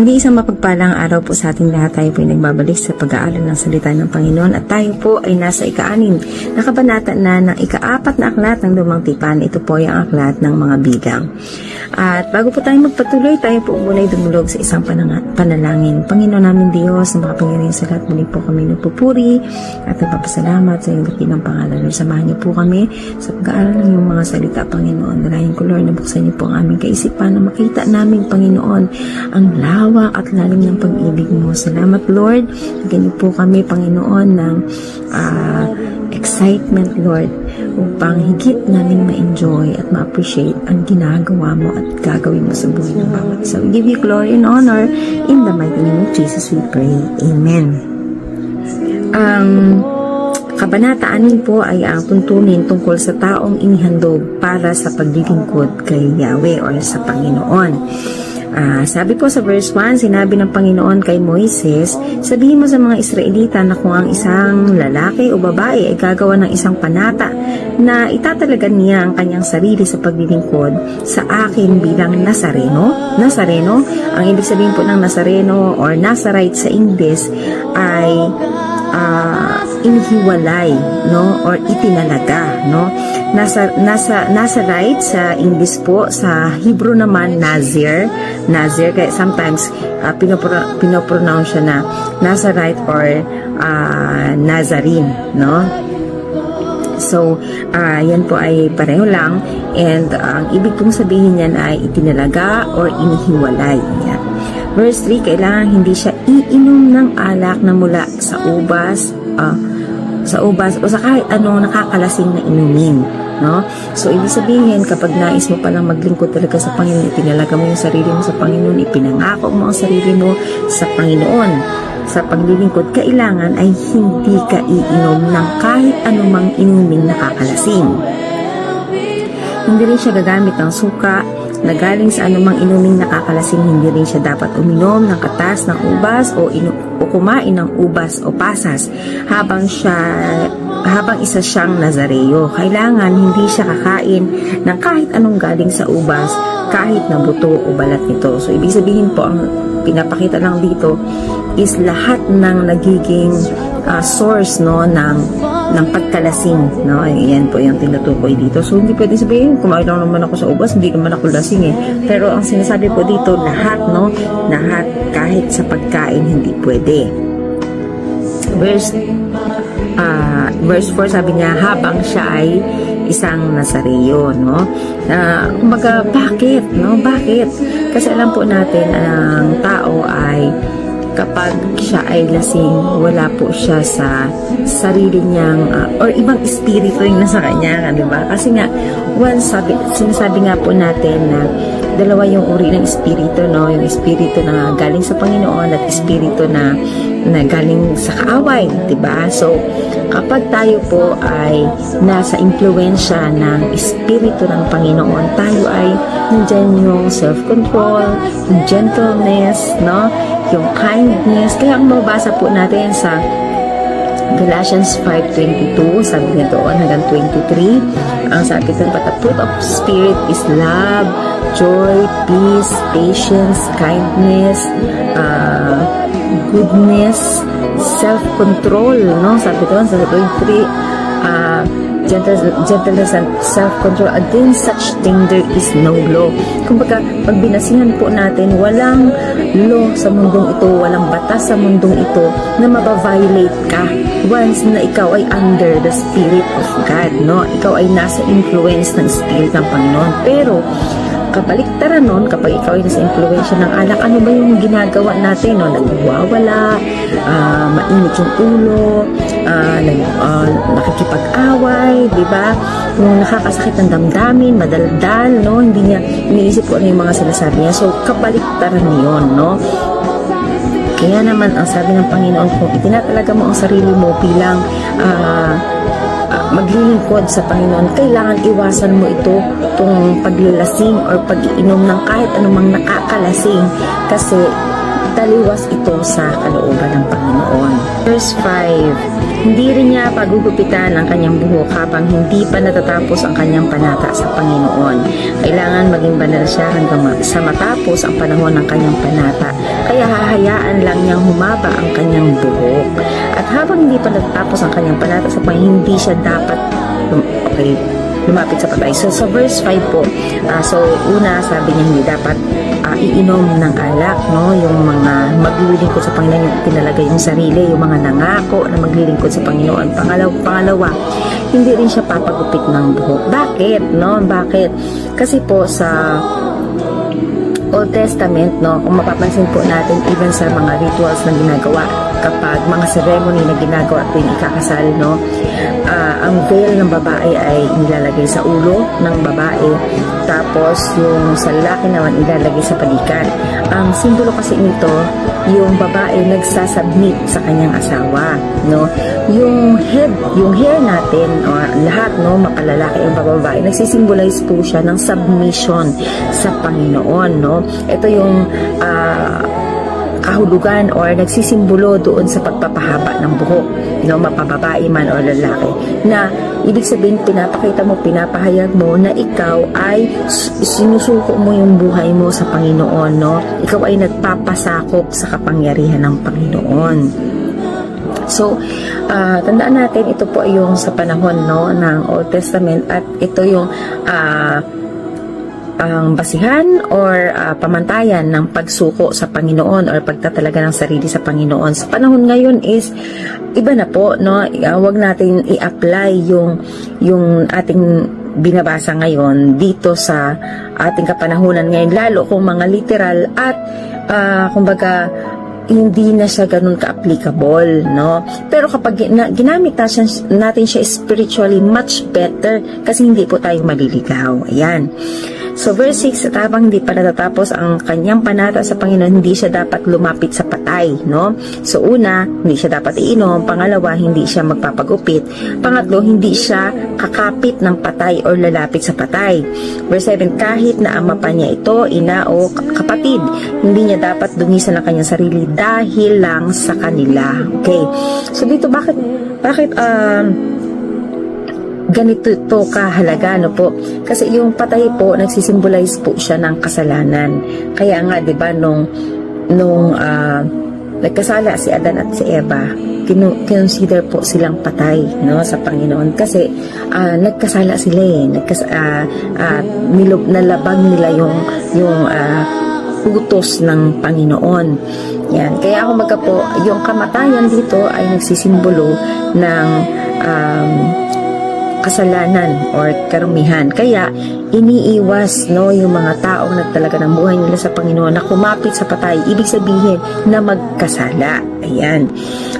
Muli isang mapagpalang araw po sa ating lahat. Tayo po ay nagbabalik sa pag-aaral ng salita ng Panginoon at tayo po ay nasa ika-anim na kabanata na ng ika-apat na aklat ng lumang tipan. Ito po ay ang aklat ng mga bilang. At bago po tayo magpatuloy, tayo po muna dumulog sa isang panalangin. Panginoon namin Diyos, na makapangyarihan sa lahat, muli po kami nagpupuri at nagpapasalamat sa iyong dakilang pangalan. Lord, samahan niyo po kami sa pag-aaral ng iyong mga salita, Panginoon. Dalayan ko, Lord, na buksan niyo po ang aming kaisipan na makita namin, Panginoon, ang lawak at lalim ng pag-ibig mo. Salamat, Lord. Niyo po kami, Panginoon, ng ah, excitement, Lord, upang higit namin ma-enjoy at ma-appreciate ang ginagawa mo at gagawin mo sa buhay ng bawat isa. Give you glory and honor. In the mighty name of Jesus we pray. Amen. Ang kabanata 6 po ay ang tuntunin tungkol sa taong inihandog para sa paglilingkod kay Yahweh or sa Panginoon. Ah, sabi po sa verse 1, sinabi ng Panginoon kay Moises, sabihin mo sa mga Israelita na kung ang isang lalaki o babae ay gagawa ng isang panata na itatalagan niya ang kanyang sarili sa paglilingkod sa akin bilang Nazareno. Nazareno, ang ibig sabihin po ng Nazareno or Nazarite sa English ay ah, inihiwalay no or itinalaga no nasa nasa Nazarite sa English po sa Hebrew naman Nazir Nazir kaya sometimes uh, pinopro, pinopronounce siya na Nazarite or ah, Nazarene no So, ah yan po ay pareho lang and ah, ang ibig pong sabihin niyan ay itinalaga or inihiwalay. Yan. Verse 3, kailangan hindi siya iinom ng alak na mula sa ubas, ah, sa ubas o sa kahit anong nakakalasing na inumin. No? So, ibig sabihin, kapag nais mo palang maglingkod talaga sa Panginoon, itinalaga mo yung sarili mo sa Panginoon, ipinangako mo ang sarili mo sa Panginoon sa paglilingkod, kailangan ay hindi ka iinom ng kahit anumang inuming nakakalasing. Hindi rin siya gagamit ng suka na galing sa anumang inuming nakakalasing. Hindi rin siya dapat uminom ng katas ng ubas o, inu- o kumain ng ubas o pasas habang siya habang isa siyang Nazareo. Kailangan hindi siya kakain ng kahit anong galing sa ubas kahit na buto o balat nito. So, ibig sabihin po, ang pinapakita lang dito is lahat ng nagiging ah, source no ng ng pagkalasing no? Ayan po yung tinutukoy dito. So hindi pwede sabihin kumain lang naman ako sa ubas hindi naman ako lasing eh. Pero ang sinasabi po dito lahat no? Lahat kahit sa pagkain hindi pwede. Verse ah verse 4 sabi niya habang siya ay isang Nazareo, no? Na, kumbaga, bakit, no? Bakit? Kasi alam po natin, ang tao ay kapag siya ay lasing, wala po siya sa sarili niyang, ah, or ibang espiritu yung nasa kanya, di ba? Kasi nga, once sabi, sinasabi nga po natin na dalawa yung uri ng espiritu, no? Yung espiritu na galing sa Panginoon at espiritu na na galing sa kaaway, 'di ba? So, kapag tayo po ay nasa impluwensya ng espiritu ng Panginoon, tayo ay nandiyan yung self-control, yung gentleness, no? Yung kindness. Kaya ang mabasa po natin sa Galatians 5.22, sabi niya doon hanggang 23, ang sabi but the fruit of spirit is love, joy, peace, patience, kindness, uh, goodness, self-control, no? Sabi doon, sa 23, uh, gentleness and self-control. Against such thing, there is no law. Kumbaga, pag binasihan po natin, walang law sa mundong ito, walang batas sa mundong ito na mabaviolate ka once na ikaw ay under the Spirit of God, no? Ikaw ay nasa influence ng Spirit ng Panginoon. Pero, kabaliktaran nun, kapag ikaw ay nasa influensya ng alak, ano ba yung ginagawa natin, no? Nagwawala, ah, mainit yung ulo, ah, nakikipag-away, di ba? Yung nakakasakit ng damdamin, madaldal, no? Hindi niya iniisip ko ano yung mga sinasabi niya. So, kabaliktaran niyon, no? Kaya naman, ang sabi ng Panginoon, kung itinatalaga mo ang sarili mo bilang ah, ah, maglilingkod sa Panginoon, kailangan iwasan mo ito, itong paglalasing or pag-iinom ng kahit anumang nakakalasing. Kasi taliwas ito sa kalooban ng Panginoon. Verse 5, Hindi rin niya pagugupitan ang kanyang buhok habang hindi pa natatapos ang kanyang panata sa Panginoon. Kailangan maging banal siya hanggang sa matapos ang panahon ng kanyang panata. Kaya hahayaan lang niyang humaba ang kanyang buhok. At habang hindi pa natatapos ang kanyang panata sa Panginoon, hindi siya dapat lum- okay, lumapit sa patay. So, sa verse 5 po, ah, so una, sabi niya hindi dapat ah, iinom ng alak, no? Yung mga maglilingkod sa Panginoon, yung pinalagay yung sarili, yung mga nangako na maglilingkod sa Panginoon. Pangalaw, pangalawa, hindi rin siya papagupit ng buhok. Bakit, no? Bakit? Kasi po sa Old Testament, no, kung mapapansin po natin even sa mga rituals na ginagawa kapag mga ceremony na ginagawa tuwing ikakasal, no, ah, ang veil ng babae ay nilalagay sa ulo ng babae tapos yung sa lalaki naman ilalagay sa balikat. Ang simbolo kasi nito, yung babae nagsasubmit sa kanyang asawa, no? Yung head, yung hair natin, o lahat, no, makalalaki ang babae, nagsisimbolize po siya ng submission sa Panginoon, no? Ito yung ah, kahulugan or nagsisimbolo doon sa pagpapahaba ng buhok no mapababae man o lalaki na ibig sabihin pinapakita mo pinapahayag mo na ikaw ay sinusuko mo yung buhay mo sa Panginoon no? Ikaw ay nagpapasakop sa kapangyarihan ng Panginoon. So, ah, tandaan natin, ito po yung sa panahon no, ng Old Testament at ito yung ah, ang basihan or ah, pamantayan ng pagsuko sa Panginoon or pagtatalaga ng sarili sa Panginoon. Sa panahon ngayon is iba na po, no? Uh, wag natin i-apply yung yung ating binabasa ngayon dito sa ating kapanahunan ngayon lalo kung mga literal at ah, kumbaga hindi na siya ganun ka-applicable, no? Pero kapag gina- ginamit natin siya spiritually, much better kasi hindi po tayo maliligaw. Ayan. So verse 6, at habang hindi pa natatapos ang kanyang panata sa Panginoon, hindi siya dapat lumapit sa patay, no? So una, hindi siya dapat iinom. Pangalawa, hindi siya magpapagupit. Pangatlo, hindi siya kakapit ng patay or lalapit sa patay. Verse 7, kahit na ama pa niya ito, ina o kapatid, hindi niya dapat dungisan ang kanyang sarili dahil lang sa kanila. Okay. So dito, bakit, bakit, um, ganito ito kahalaga no po? Kasi yung patay po nagsisimbolize po siya ng kasalanan. Kaya nga 'di ba nung nung ah, nagkasala si Adan at si Eva consider po silang patay no sa Panginoon. Kasi ah, nagkasala sila eh. Nagkas ah, ah, nilub nalabag nila yung yung ah, utos ng Panginoon. Yan. Kaya ako magka po yung kamatayan dito ay nagsisimbolo ng um, kasalanan or karumihan. Kaya iniiwas no yung mga taong nagtalaga ng buhay nila sa Panginoon na kumapit sa patay. Ibig sabihin na magkasala. Ayan.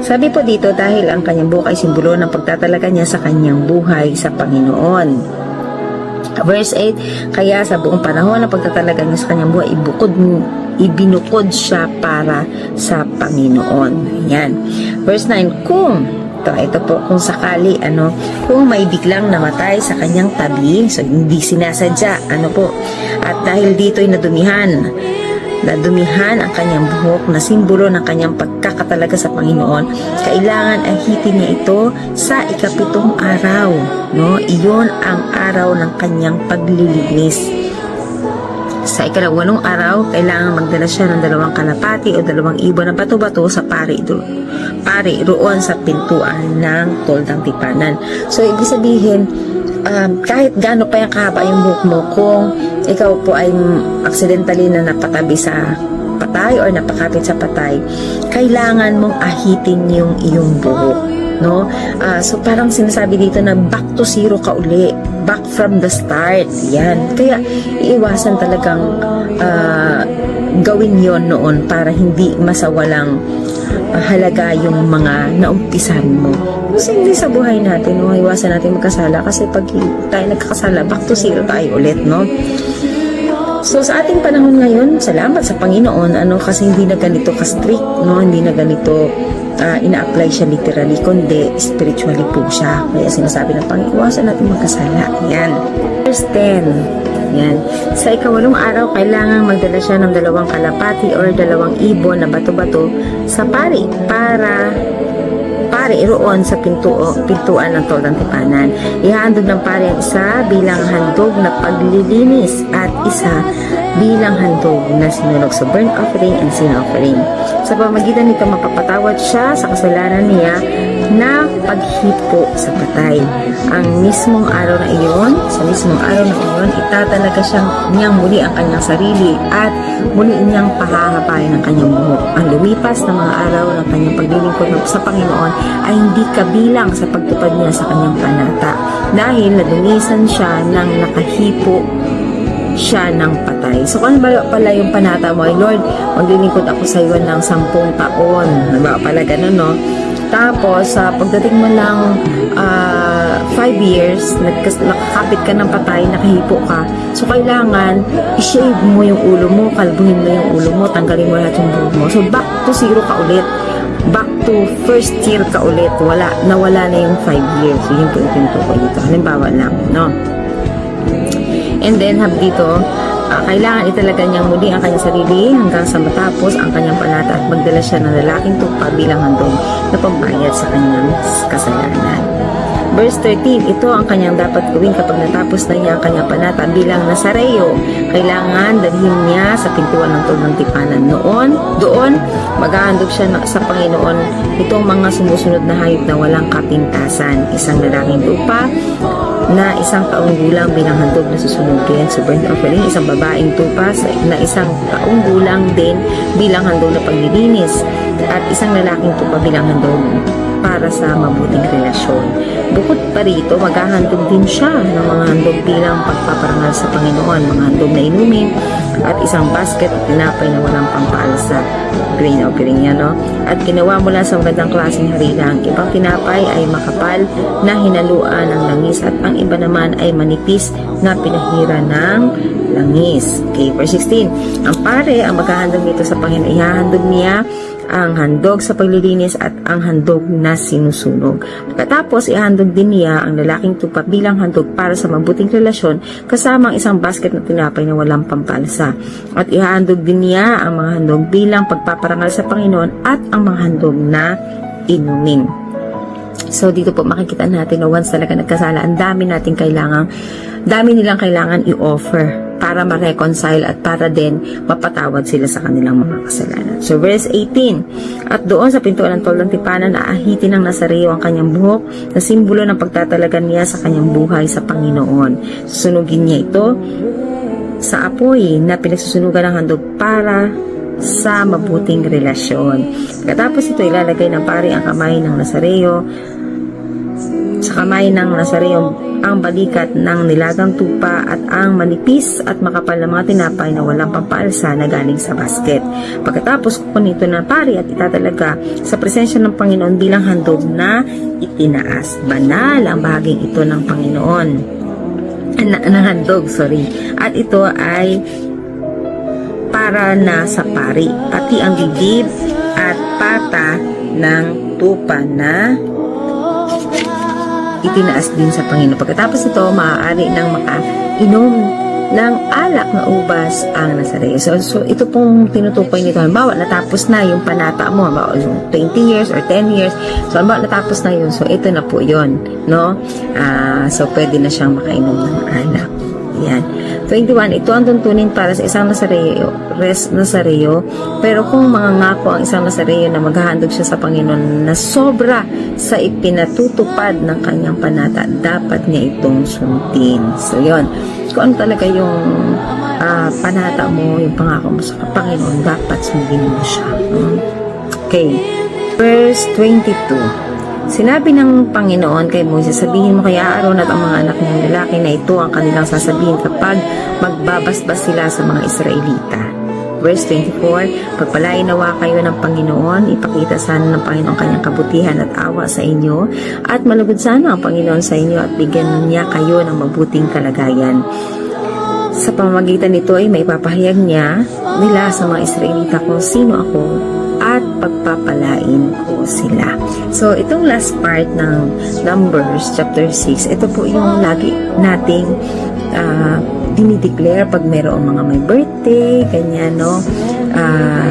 Sabi po dito dahil ang kanyang buhok ay simbolo ng pagtatalaga niya sa kanyang buhay sa Panginoon. Verse 8, kaya sa buong panahon ng pagtatalaga niya sa kanyang buhay, ibukod, ibinukod siya para sa Panginoon. Ayan. Verse 9, kung ito, ito po, kung sakali, ano, kung may biglang namatay sa kanyang tabi, so hindi sinasadya, ano po, at dahil dito'y nadumihan, nadumihan ang kanyang buhok na simbolo ng kanyang pagkakatalaga sa Panginoon, kailangan ahitin niya ito sa ikapitong araw. No? Iyon ang araw ng kanyang paglilinis. Sa ikalawalong araw, kailangan magdala siya ng dalawang kalapati o dalawang ibon na bato-bato sa pari, do, pari roon sa pintuan ng toldang tipanan. So, ibig sabihin, um, kahit gaano pa yung kahaba yung buhok mo, kung ikaw po ay accidentally na napatabi sa patay or napakapit sa patay, kailangan mong ahitin yung iyong buhok. No? Ah, so parang sinasabi dito na back to zero ka uli. Back from the start. Yan. Kaya iiwasan talagang ah, gawin yon noon para hindi masawalang halaga yung mga naumpisan mo. Kasi hindi sa buhay natin, no? iwasan natin magkasala kasi pag tayo nagkakasala, back to zero tayo ulit, no? So sa ating panahon ngayon, salamat sa Panginoon ano kasi hindi na ganito ka-strict, no? Hindi na ganito ah, ina-apply siya literally kundi spiritually po siya. Kaya sinasabi ng Panginoon, iwasan natin magkasala. Yan. Verse 10. Yan. Sa ikawalong araw, kailangan magdala siya ng dalawang kalapati or dalawang ibon na bato-bato sa pari para pare iroon sa pintuo, pintuan ng toldang tipanan. Ihahandog ng pare ang isa bilang handog na paglilinis at isa bilang handog na sinulog sa burnt offering and sin offering. Sa pamagitan nito, mapapatawad siya sa kasalanan niya na paghipo sa patay. Ang mismong araw na iyon, sa mismong araw na iyon, itatalaga siyang niyang muli ang kanyang sarili at muli niyang pahahabayan ang kanyang buhok. Ang lumipas ng mga araw ng kanyang paglilingkod sa Panginoon ay hindi kabilang sa pagtupad niya sa kanyang panata dahil nadunisan siya ng nakahipo siya ng patay. So, kung ano ba pala yung panata mo ay, Lord, maglilingkod ako sa iyo ng sampung taon. Diba pala ganun, no? Tapos, sa pagdating mo ng 5 years, nagkas- nakakapit ka ng patay, nakahipo ka. So, kailangan, i-shave mo yung ulo mo, kalbuhin mo yung ulo mo, tanggalin mo lahat yung buhok mo. So, back to zero ka ulit. Back to first year ka ulit. Wala, nawala na yung 5 years. So, yun po yung tinutukoy dito. Halimbawa lang, no? And then, hab dito, ah, kailangan italaga niyang muli ang kanyang sarili hanggang sa matapos ang kanyang panata at magdala siya ng lalaking tupa bilang handog na pambayad sa kanyang kasalanan. Verse 13, ito ang kanyang dapat gawin kapag natapos na niya ang kanyang panata bilang Nazareo. Kailangan dalhin niya sa pintuan ng tulong tipanan. Noon, doon, maghahandog siya sa Panginoon itong mga sumusunod na hayop na walang kapintasan. Isang lalaking lupa, na isang taong gulang bilang handog na susunugin sa burnt offering, isang babaeng tupa sa- na isang taong din bilang handog na paglilinis, at isang lalaking tupa bilang handog para sa mabuting relasyon. Bukod pa rito, maghahandog din siya ng mga handog bilang pagpaparangal sa Panginoon, mga handog na inumin, at isang basket na walang pampalsa grain offering yan, no? At ginawa mula sa magandang klaseng harina. Ang ibang tinapay ay makapal na hinaluan ng langis at ang iba naman ay manipis na pinahira ng langis. Okay, verse 16. Ang pare, ang maghahandog nito sa Panginoon, ihahandog niya ang handog sa paglilinis at ang handog na sinusunog. Pagkatapos, ihandog din niya ang lalaking tupa bilang handog para sa mabuting relasyon kasama ang isang basket na tinapay na walang pampalsa. At ihandog din niya ang mga handog bilang pagpaparangal sa Panginoon at ang mga handog na inumin. So, dito po makikita natin na once talaga nagkasala, ang dami nating kailangan, dami nilang kailangan i-offer para ma-reconcile at para din mapatawad sila sa kanilang mga kasalanan. So, verse 18, At doon sa pintuan ng tol ng tipanan, aahitin ng Nazareo ang kanyang buhok na simbolo ng pagtatalagan niya sa kanyang buhay sa Panginoon. Susunugin niya ito sa apoy na pinagsusunugan ng handog para sa mabuting relasyon. Katapos ito, ilalagay ng pari ang kamay ng Nazareo sa kamay ng Nazareo ang balikat ng nilagang tupa at ang manipis at makapal na mga tinapay na walang pampaalsa na galing sa basket. Pagkatapos kukunin ito ng pari at itatalaga sa presensya ng Panginoon bilang handog na itinaas. Banal ang bahaging ito ng Panginoon. Na, ng handog, sorry. At ito ay para na sa pari, pati ang bibig at pata ng tupa na itinaas din sa Panginoon. Pagkatapos ito, maaari nang makainom ng alak na ubas ang Nazareo. So, so ito pong tinutukoy nito. Halimbawa, natapos na yung panata mo. Halimbawa, yung 20 years or 10 years. So, halimbawa, natapos na yun. So, ito na po yun. No? Ah, so, pwede na siyang makainom ng alak. Yan. 21. Ito ang tuntunin para sa isang Nazareo, res Nazareo. Pero kung mangangako ang isang Nazareo na maghahandog siya sa Panginoon na sobra sa ipinatutupad ng kanyang panata, dapat niya itong sundin. So, yon Kung ano talaga yung ah, panata mo, yung pangako mo sa Panginoon, dapat sundin mo siya. no? Okay. Verse 22. Sinabi ng Panginoon kay Moses, sabihin mo kay Aaron at ang mga anak niyang lalaki na ito ang kanilang sasabihin kapag magbabasbas sila sa mga Israelita. Verse 24, Pagpalain nawa kayo ng Panginoon, ipakita sana ng Panginoon kanyang kabutihan at awa sa inyo, at malugod sana ang Panginoon sa inyo at bigyan niya kayo ng mabuting kalagayan. Sa pamamagitan nito ay may papahayag niya nila sa mga Israelita kung sino ako at pagpapalain sila. So, itong last part ng Numbers chapter 6, ito po yung lagi nating ah, dinideclare pag mayroong mga may birthday, ganyan, no? Ah,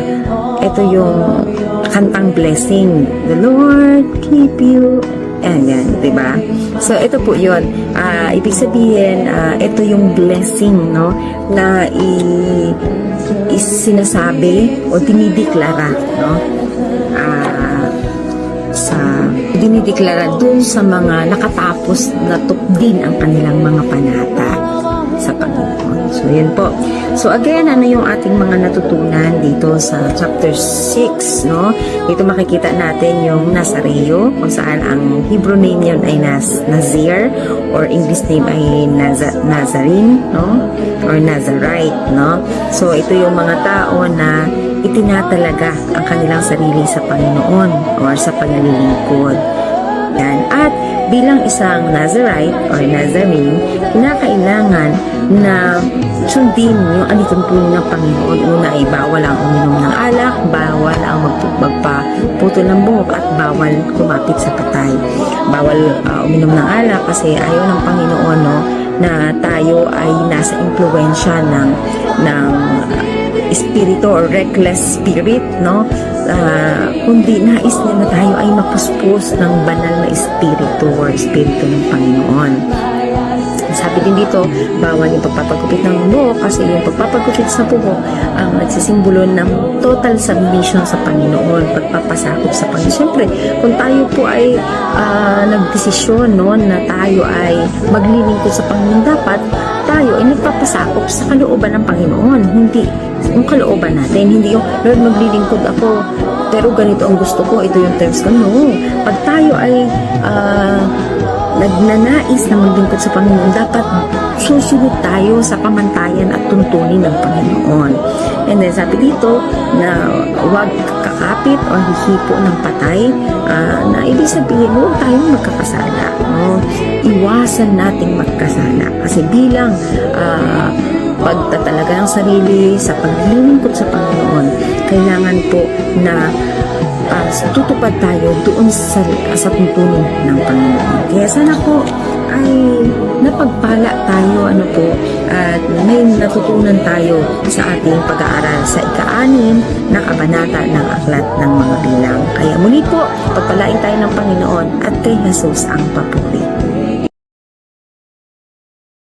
ito yung kantang blessing. The Lord keep you Ayan, di ba? So, ito po yun. Ah, ibig sabihin, ah, ito yung blessing, no? Na i, is sinasabi o dinideklara, no? Sa dinideklara dun sa mga nakatapos na tukdin ang kanilang mga panata sa Panginoon. So, yun po. So, again, ano yung ating mga natutunan dito sa chapter 6, no? Dito makikita natin yung Nazareo, kung saan ang Hebrew name yun ay Naz Nazir, or English name ay Naza Nazarene, no? Or Nazarite, no? So, ito yung mga tao na itinatalaga ang kanilang sarili sa Panginoon or sa paglilingkod. Yan. At bilang isang Nazarite or Nazarene, kinakailangan na sundin yung alituntunin ng Panginoon. Una ay bawal ang uminom ng alak, bawal ang mag- magpaputo ng buhok at bawal kumapit sa patay. Bawal ah, uminom ng alak kasi ayaw ng Panginoon no, na tayo ay nasa impluensya ng ng espiritu or reckless spirit, no? Ah, kundi nais niya na tayo ay mapuspos ng banal na espiritu or espiritu ng Panginoon. Sabi din dito, bawal yung pagpapagupit ng buhok kasi yung pagpapagupit sa buhok ang nagsisimbolo ng total submission sa Panginoon, pagpapasakop sa Panginoon. Siyempre, kung tayo po ay ah, nagdesisyon no, na tayo ay maglilingkod sa Panginoon, dapat tayo ay nagpapasakop sa kalooban ng Panginoon. Hindi yung kalooban natin, hindi yung, Lord, maglilingkod ako, pero ganito ang gusto ko, ito yung terms ko. No. Pag tayo ay ah, nagnanais na maglingkod sa Panginoon, dapat susunod tayo sa pamantayan at tuntunin ng Panginoon. And then sabi dito na huwag kakapit o hihipo ng patay ah, na ibig sabihin huwag tayong magkakasala. No? Iwasan nating magkasala. Kasi bilang ah, pagtatalaga ng sarili sa paglilingkod sa Panginoon, kailangan po na uh, tutupad tayo doon sa, sa tuntunin ng Panginoon. Kaya sana po ay napagpala tayo ano po at may natutunan tayo sa ating pag-aaral sa ika-anim na kabanata ng aklat ng mga bilang. Kaya muli po, pagpalain tayo ng Panginoon at kay Jesus ang papuri.